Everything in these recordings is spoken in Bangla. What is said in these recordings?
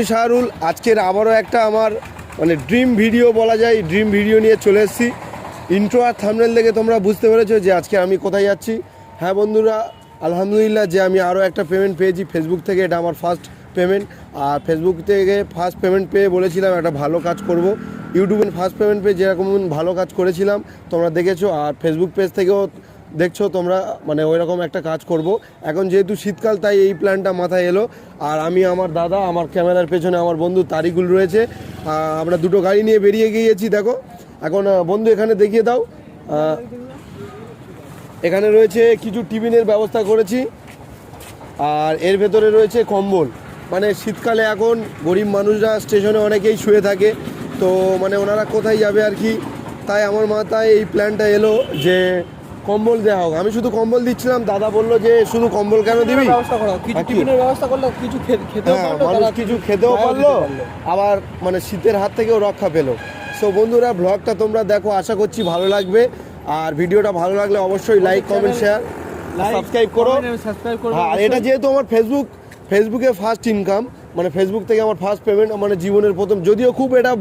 আমি শাহরুল। আজকের আবারও একটা আমার মানে ড্রিম ভিডিও বলা যায় ড্রিম ভিডিও নিয়ে চলে এসেছি। ইন্ট্রো আর থামনেল দেখে তোমরা বুঝতে পেরেছ যে আজকে আমি কোথায় যাচ্ছি। হ্যাঁ বন্ধুরা, আলহামদুলিল্লাহ যে আমি আরও একটা পেমেন্ট পেয়েছি। ফেসবুক থেকে এটা আমার ফার্স্ট পেমেন্ট আর ফেসবুক থেকে ফার্স্ট পেমেন্ট পেয়ে বলেছিলাম একটা ভালো কাজ করব। ইউটিউবে ফার্স্ট পেমেন্ট পেয়ে যেরকম ভালো কাজ করেছিলাম, তোমরা দেখেছ। আর ফেসবুক পেজ থেকেও দেখছ তোমরা মানে ওই রকম একটা কাজ করব। এখন যেহেতু শীতকাল, তাই এই প্ল্যানটা মাথায় এলো। আর আমি, আমার দাদা, আমার ক্যামেরার পেছনে আমার বন্ধু তারিকুল রয়েছে। আমরা দুটো গাড়ি নিয়ে বেরিয়ে গিয়েছি, দেখো। এখন বন্ধু, এখানে দেখিয়ে দাও। এখানে রয়েছে কিছু টিফিনের ব্যবস্থা করেছি। আর এর ভেতরে রয়েছে কম্বল। মানে শীতকালে এখন গরিব মানুষরা স্টেশনে অনেকেই শুয়ে থাকে। তো মানে ওনারা কোথায় যাবে আর কি? তাই আমার মাথায় এই প্ল্যানটা এলো যে কম্বল দেওয়া হোক। আমি শুধু কম্বল দিচ্ছিলাম দাদা বলল যে শুধু কম্বল কেন দিবি? ব্যবস্থা করা কিছু হ্যাঁ, টিফিনের ব্যবস্থা করলে কিছু খেতেও হ্যাঁ পারল, মানুষ কিছু খেতেও পারল আবার মানে শীতের হাত থেকেও রক্ষা পেল। সো বন্ধুরা ব্লগটা তোমরা দেখো আশা করছি ভালো লাগবে। আর ভিডিওটা ভালো লাগলে অবশ্যই লাইক কমেন্ট শেয়ার সাবস্ক্রাইব করো। হ্যাঁ আর এটা যেহেতু আমার ফেসবুক ফেসবুকে ফার্স্ট ইনকাম মানে ফেসবুক থেকে আমার ফার্স্ট পেমেন্ট মানে জীবনের প্রথম যদিও খুব এটা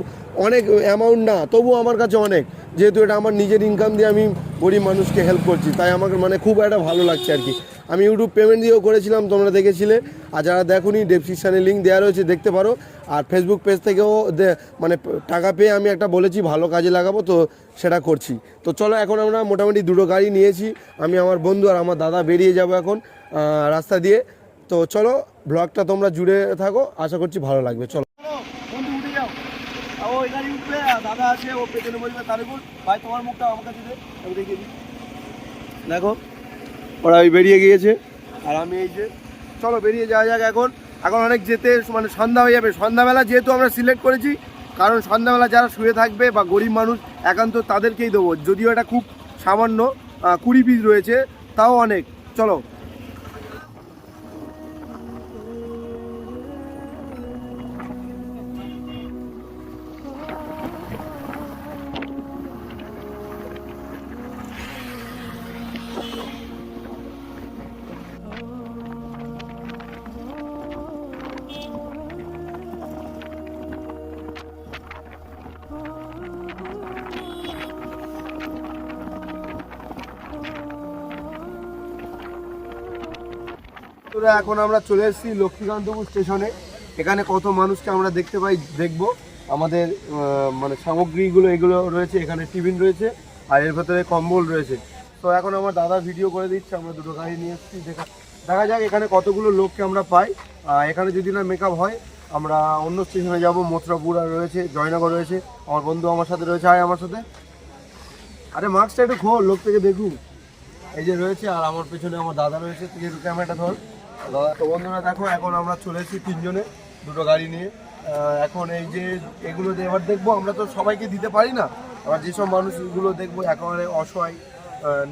অনেক অ্যামাউন্ট না তবু আমার কাছে অনেক। যেহেতু এটা আমার নিজের ইনকাম দিয়ে আমি গরিব মানুষকে হেল্প করছি, তাই আমাকে মানে খুব একটা ভালো লাগছে আর কি। আমি ইউটিউব পেমেন্ট দিয়েও করেছিলাম, তোমরা দেখেছিলে। আর যারা দেখোনি ডেসক্রিপশানে লিঙ্ক দেওয়া রয়েছে, দেখতে পারো। আর ফেসবুক পেজ থেকেও মানে টাকা পেয়ে আমি একটা বলেছি, ভালো কাজে লাগাবো, তো সেটা করছি। তো চলো, এখন আমরা মোটামুটি দুটো গাড়ি নিয়েছি। আমি আমার বন্ধু আর আমার দাদা বেরিয়ে যাব এখন রাস্তা দিয়ে। তো চলো ব্লগটা তোমরা জুড়ে থাকো, আশা করছি ভালো লাগবে। চলো। ওই গাড়ি উঠবে দাদা আছে, ও পেছনে বসবে তারিকুল ভাই তোমার মুখটা আমার কাছে দেখো, ওরা ওই বেরিয়ে গিয়েছে, আর আমি এই যে, চলো বেরিয়ে যাওয়া যাক এখন। এখন অনেক যেতে মানে সন্ধ্যা হয়ে যাবে। সন্ধ্যাবেলা যেহেতু আমরা সিলেক্ট করেছি, কারণ সন্ধ্যাবেলা যারা শুয়ে থাকবে বা গরিব মানুষ, একান্ত তাদেরকেই দেবো। যদিও এটা খুব সামান্য কুড়ি পিস রয়েছে, তাও অনেক। চলো বন্ধুরা, এখন আমরা চলে এসেছি লক্ষ্মীকান্তপুর স্টেশনে। এখানে কত মানুষকে আমরা দেখতে পাই দেখব। আমাদের মানে সামগ্রীগুলো এগুলো রয়েছে এখানে টিফিন রয়েছে আর এর ভেতরে কম্বল রয়েছে। তো এখন আমার দাদা ভিডিও করে দিচ্ছে আমরা দুটো গাড়ি নিয়ে এসেছি দেখা দেখা যাক এখানে কতগুলো লোককে আমরা পাই। এখানে যদি না মেকআপ হয় আমরা অন্য স্টেশনে যাব মথুরাপুর রয়েছে জয়নগর রয়েছে আমার বন্ধু আমার সাথে রয়েছে আয় আমার সাথে। আরে মাস্কটা একটু খোল লোক থেকে দেখুন এই যে রয়েছে আর আমার পেছনে আমার দাদা রয়েছে তুই ক্যামেরাটা ধর। তো বন্ধুরা দেখো, এখন আমরা চলে এসেছি তিনজনে দুটো গাড়ি নিয়ে। এখন এই যে এগুলো যে এবার দেখব, আমরা তো সবাইকে দিতে পারি না। এবার যেসব মানুষগুলো দেখব, একেবারে অসহায়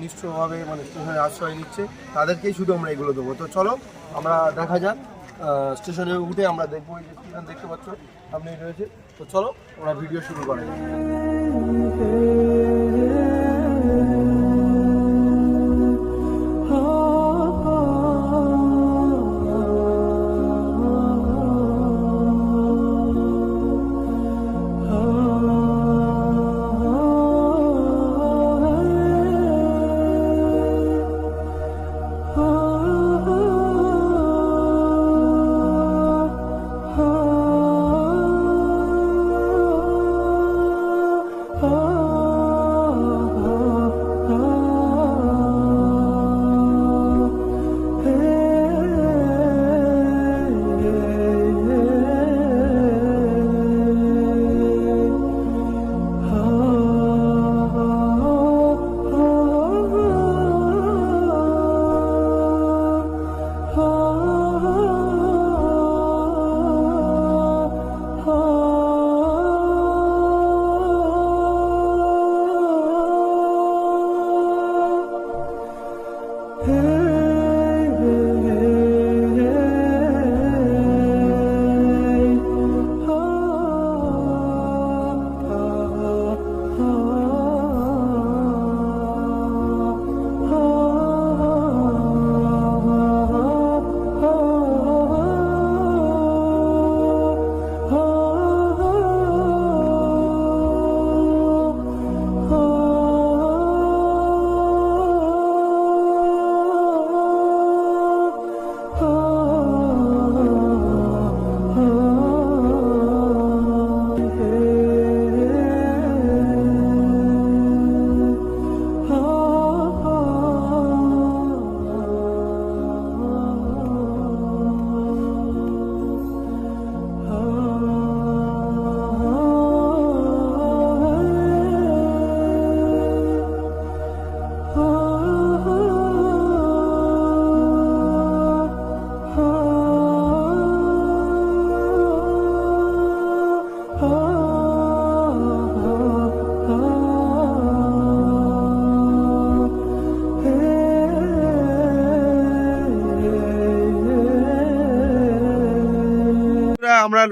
নিঃস্বভাবে মানে স্টেশনে আশ্রয় নিচ্ছে, তাদেরকেই শুধু আমরা এগুলো দেবো। তো চলো, আমরা দেখা যাক স্টেশনে উঠে আমরা দেখব, এই যে স্টেশন দেখতে পাচ্ছ আপনি রয়েছে। তো চলো, আমরা ভিডিও শুরু করা যাক।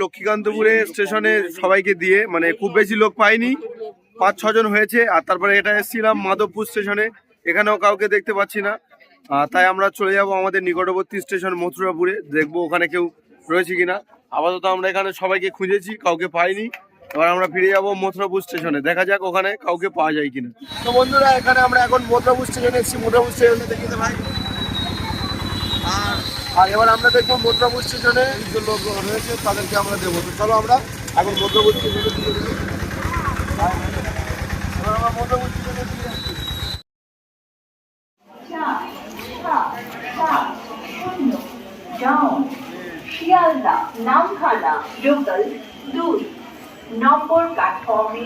লক্ষ্মীকান্তপুরে স্টেশনে সবাইকে দিয়ে মানে খুব বেশি লোক পাইনি পাঁচ ছজন হয়েছে, আর তারপরে এটা এসেছিলাম মাধবপুর স্টেশনে, এখানেও কাউকে দেখতে পাচ্ছি না। তাই আমরা চলে যাব আমাদের নিকটবর্তী স্টেশন মথুরাপুরে, দেখব ওখানে কেউ রয়েছে কিনা। আপাতত আমরা এখানে সবাইকে খুঁজেছি, কাউকে পাইনি। এবার আমরা ফিরে যাব মথুরাপুর স্টেশনে, দেখা যাক ওখানে কাউকে পাওয়া যায় কিনা। তো বন্ধুরা, এখানে আমরা এখন মথুরাপুর স্টেশনে এসেছি, মথুরাপুর স্টেশনে দেখতে ভাই। আর এবার আমরা দেখব মথুরাপুর স্টেশনে যে লোক রয়েছে, তাদেরকে আমরা দেবো। তো চলো আমরা এখন মথুরাপুর স্টেশনে এবার আমরা ডাউন শিয়ালদা, নামখানা লোকাল দুই। নম্বর প্ল্যাটফর্মে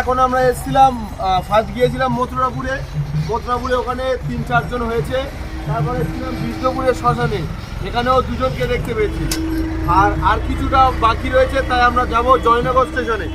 এখন আমরা এসেছিলাম ফার্স্ট গিয়েছিলাম মথুরাপুরে। মথুরাপুরে ওখানে তিন, চারজন হয়েছে। তারপরে এসেছিলাম বিষ্ণুপুরের শ্মশানে, এখানেও দুজনকে দেখতে পেয়েছি। আর আর কিছুটা বাকি রয়েছে, তাই আমরা যাব জয়নগর স্টেশনে।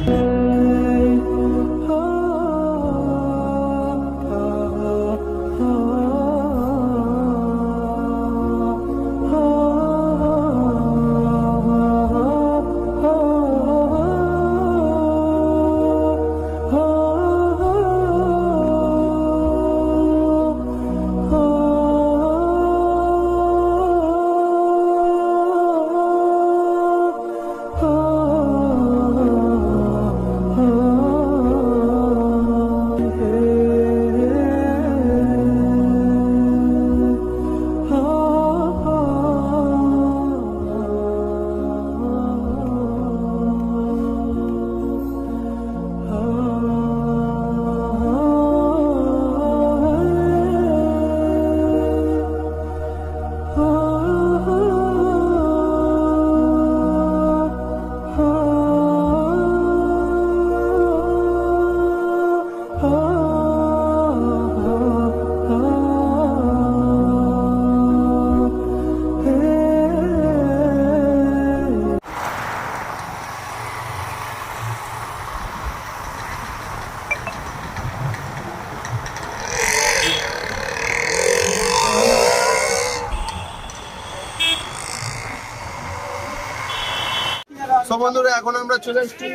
বন্ধুরা, এখন আমরা চলে এসেছি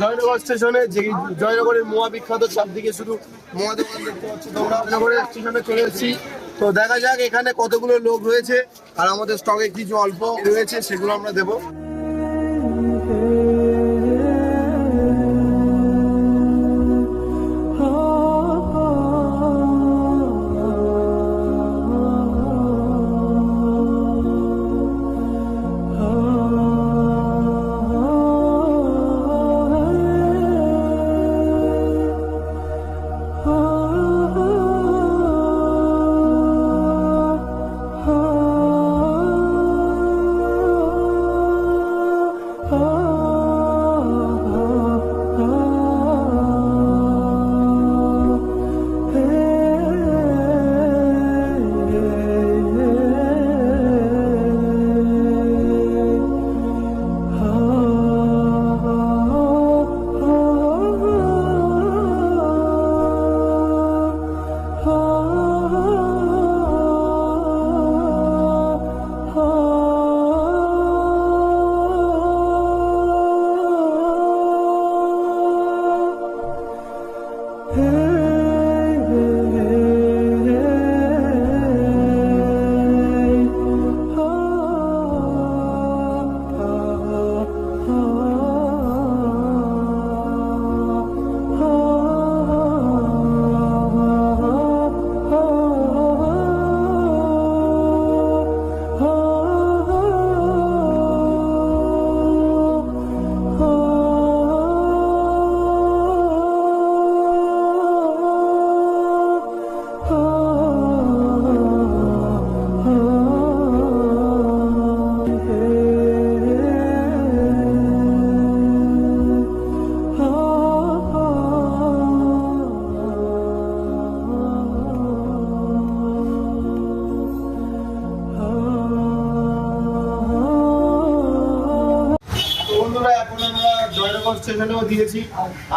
জয়নগর স্টেশনে, যে জয়নগরের মোয়া বিখ্যাত চারদিকে শুধু মোয়া দোকান দেখতে পাচ্ছি জয়নগরের স্টেশনে চলে এসেছি। তো দেখা যাক এখানে কতগুলো লোক রয়েছে, আর আমাদের স্টকে কিছু অল্প রয়েছে সেগুলো আমরা দেবো।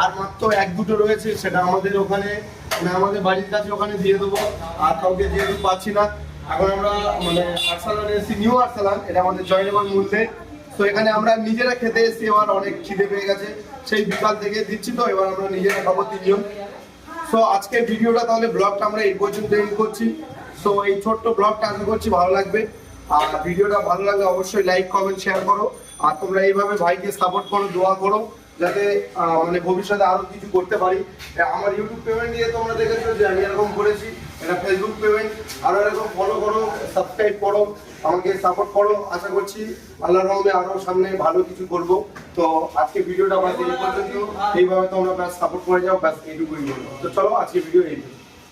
আর মাত্র এক দুটো রয়েছে, সেটা আমাদের ওখানে মানে আমাদের বাড়ির কাছে ওখানে দিয়ে দেবো। আর কাউকে যেহেতু পাচ্ছি না, এখন আমরা মানে আরসালান এসেছি, নিউ আরসালান, এটা আমাদের জয়নগর মূল্যে তো এখানে আমরা নিজেরা খেতে এসেছি, এবার অনেক খিদে পেয়ে গেছে। সেই বিকাল থেকে দিচ্ছি তো, এবার আমরা নিজেরা খাব তিনজন। সো আজকে ভিডিওটা তাহলে ব্লগটা আমরা এই পর্যন্ত এন্ড করছি। সো এই ছোট্ট ব্লগটা আশা করছি ভালো লাগবে। আর ভিডিওটা ভালো লাগলে অবশ্যই লাইক কমেন্ট শেয়ার করো। আর তোমরা এইভাবে ভাইকে সাপোর্ট করো, দোয়া করো। যাতে মানে ভবিষ্যতে আরও কিছু করতে পারি। আমার ইউটিউব পেমেন্ট দিয়ে তোমরা দেখেছ যে আমি এরকম করেছি। এটা ফেসবুক পেমেন্ট আরও এরকম ফলো করো সাবস্ক্রাইব করো, আমাকে সাপোর্ট করো। আশা করছি আল্লাহ রহমে আরও সামনে ভালো কিছু করব। তো আজকে ভিডিওটা আমার এই পর্যন্ত। এইভাবে তোমরা ব্যাস সাপোর্ট করে যাও, ব্যাস এইটুকুই তো চলো, আজকে ভিডিও এই।